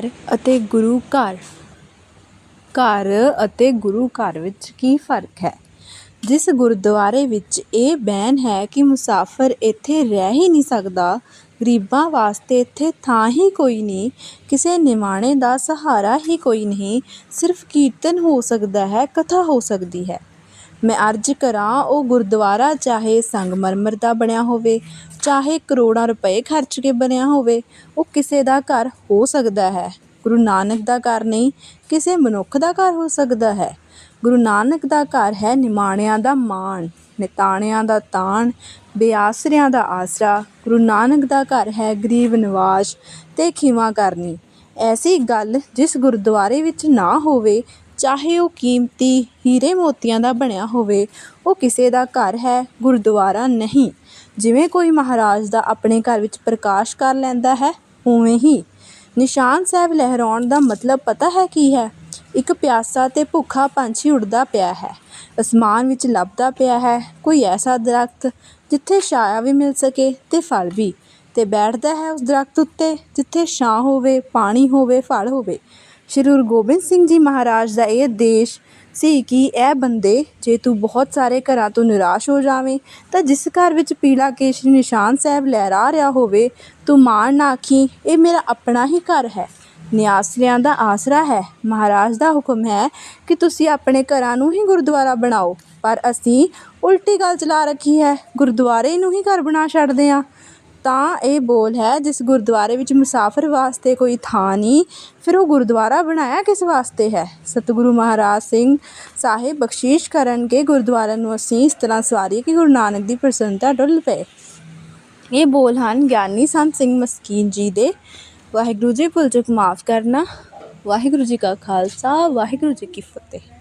ਘਰ ਅਤੇ ਗੁਰੂ ਘਰ। ਘਰ ਅਤੇ ਗੁਰੂ ਘਰ ਵਿੱਚ ਕੀ ਫ਼ਰਕ ਹੈ? ਜਿਸ ਗੁਰਦੁਆਰੇ ਵਿੱਚ ਇਹ ਬੈਨ ਹੈ ਕਿ ਮੁਸਾਫਰ ਇੱਥੇ ਰਹਿ ਹੀ ਨਹੀਂ ਸਕਦਾ, ਗਰੀਬਾਂ ਵਾਸਤੇ ਇੱਥੇ ਥਾਂ ਹੀ ਕੋਈ ਨਹੀਂ, ਕਿਸੇ ਨਿਮਾਣੇ ਦਾ ਸਹਾਰਾ ਹੀ ਕੋਈ ਨਹੀਂ, ਸਿਰਫ ਕੀਰਤਨ ਹੋ ਸਕਦਾ ਹੈ, ਕਥਾ ਹੋ ਸਕਦੀ ਹੈ। ਮੈਂ ਅਰਜ਼ ਕਰਾਂ, ਉਹ ਗੁਰਦੁਆਰਾ ਚਾਹੇ ਸੰਗਮਰਮਰ ਦਾ ਬਣਿਆ ਹੋਵੇ, ਚਾਹੇ ਕਰੋੜਾਂ ਰੁਪਏ ਖਰਚ ਕੇ ਬਣਿਆ ਹੋਵੇ, ਉਹ ਕਿਸੇ ਦਾ ਘਰ ਹੋ ਸਕਦਾ ਹੈ। ਗੁਰੂ ਨਾਨਕ ਦਾ ਘਰ ਨਹੀਂ, ਕਿਸੇ ਮਨੁੱਖ ਦਾ ਘਰ ਹੋ ਸਕਦਾ ਹੈ। ਗੁਰੂ ਨਾਨਕ ਦਾ ਘਰ ਹੈ ਨਿਮਾਣਿਆਂ ਦਾ ਮਾਣ, ਨਿਤਾਣਿਆਂ ਦਾ ਤਾਣ, ਬੇਆਸਰਿਆਂ ਦਾ ਆਸਰਾ। ਗੁਰੂ ਨਾਨਕ ਦਾ ਘਰ ਹੈ ਗਰੀਬ ਨਿਵਾਜ ਤੇ ਖਿਮਾ ਕਰਨੀ। ਐਸੀ ਗੱਲ ਜਿਸ ਗੁਰਦੁਆਰੇ ਵਿੱਚ ਨਾ ਹੋਵੇ ਚਾਹੇ ਉਹ ਕੀਮਤੀ ਹੀਰੇ ਮੋਤੀਆਂ ਦਾ ਬਣਿਆ ਹੋਵੇ, ਉਹ ਕਿਸੇ ਦਾ ਘਰ ਹੈ, ਗੁਰਦੁਆਰਾ ਨਹੀਂ। ਜਿਵੇਂ ਕੋਈ ਮਹਾਰਾਜ ਦਾ ਆਪਣੇ ਘਰ ਵਿੱਚ ਪ੍ਰਕਾਸ਼ ਕਰ ਲੈਂਦਾ ਹੈ, ਉਵੇਂ ਹੀ। ਨਿਸ਼ਾਨ ਸਾਹਿਬ ਲਹਿਰਾਉਣ ਦਾ ਮਤਲਬ ਪਤਾ ਹੈ ਕੀ ਹੈ? ਇੱਕ ਪਿਆਸਾ ਤੇ ਭੁੱਖਾ ਪੰਛੀ ਉੱਡਦਾ ਪਿਆ ਹੈ। ਅਸਮਾਨ ਵਿੱਚ ਲੱਭਦਾ ਪਿਆ ਹੈ। ਕੋਈ ਐਸਾ ਦਰਖਤ ਜਿੱਥੇ ਛਾਇਆ ਵੀ ਮਿਲ ਸਕੇ ਤੇ ਫਲ ਵੀ। ਤੇ ਬੈਠਦਾ ਹੈ ਉਸ ਦਰਖਤ ਉੱਤੇ, ਜਿੱਥੇ ਛਾਂ ਹੋਵੇ, ਪਾਣੀ ਹੋਵੇ, ਫਲ ਹੋਵੇ। ਸ਼੍ਰੀ ਗੁਰੂ ਗੋਬਿੰਦ ਸਿੰਘ ਜੀ ਮਹਾਰਾਜ ਦਾ ਇਹ ਦੇਸ਼ ਸੀ ਕਿ ਇਹ ਬੰਦੇ ਜੇ ਤੂੰ ਬਹੁਤ ਸਾਰੇ ਘਰਾਂ ਤੋਂ ਨਿਰਾਸ਼ ਹੋ ਜਾਵੇਂ, ਤਾਂ ਜਿਸ ਘਰ ਵਿੱਚ ਪੀਲਾ ਕੇਸ਼ਰੀ ਨਿਸ਼ਾਨ ਸਾਹਿਬ ਲਹਿਰਾ ਰਿਹਾ ਹੋਵੇ, ਤੂੰ ਮਾਣ ਨਾ ਆਖੀ, ਇਹ ਮੇਰਾ ਆਪਣਾ ਹੀ ਘਰ ਹੈ। ਨਿਆਸਰਿਆਂ ਦਾ ਆਸਰਾ ਹੈ। ਮਹਾਰਾਜ ਦਾ ਹੁਕਮ ਹੈ ਕਿ ਤੁਸੀਂ ਆਪਣੇ ਘਰਾਂ ਨੂੰ ਹੀ ਗੁਰਦੁਆਰਾ ਬਣਾਓ। ਪਰ ਅਸੀਂ ਉਲਟੀ ਗੱਲ ਚਲਾ ਰੱਖੀ ਹੈ। ਗੁਰਦੁਆਰੇ ਨੂੰ ਹੀ ਘਰ ਬਣਾ ਛੱਡਦੇ ਹਾਂ। ਤਾਂ ਇਹ ਬੋਲ ਹੈ, ਜਿਸ ਗੁਰਦੁਆਰੇ ਵਿੱਚ ਮੁਸਾਫਰ ਵਾਸਤੇ ਕੋਈ ਥਾਂ ਨਹੀਂ, ਫਿਰ ਉਹ ਗੁਰਦੁਆਰਾ ਬਣਾਇਆ ਕਿਸ ਵਾਸਤੇ ਹੈ? ਸਤਿਗੁਰੂ ਮਹਾਰਾਜ ਸਿੰਘ ਸਾਹਿਬ ਬਖਸ਼ੀਸ਼ ਕਰਨਗੇ ਗੁਰਦੁਆਰਾ ਨੂੰ ਅਸੀਂ ਇਸ ਤਰ੍ਹਾਂ ਸਵਾਰੀਏ ਕਿ ਗੁਰੂ ਨਾਨਕ ਦੀ ਪ੍ਰਸੰਨਤਾ ਡੁੱਲ ਪਏ। ਇਹ ਬੋਲ ਹਨ, ਗਿਆਨੀ ਸੰਤ ਸਿੰਘ ਮਸਕੀਨ ਜੀ ਦੇ। ਵਾਹਿਗੁਰੂ ਜੀ, ਭੁੱਲ ਚੁੱਕ ਮਾਫ ਕਰਨਾ। ਵਾਹਿਗੁਰੂ ਜੀ ਕਾ ਖਾਲਸਾ, ਵਾਹਿਗੁਰੂ ਜੀ ਕੀ ਫਤਿਹ।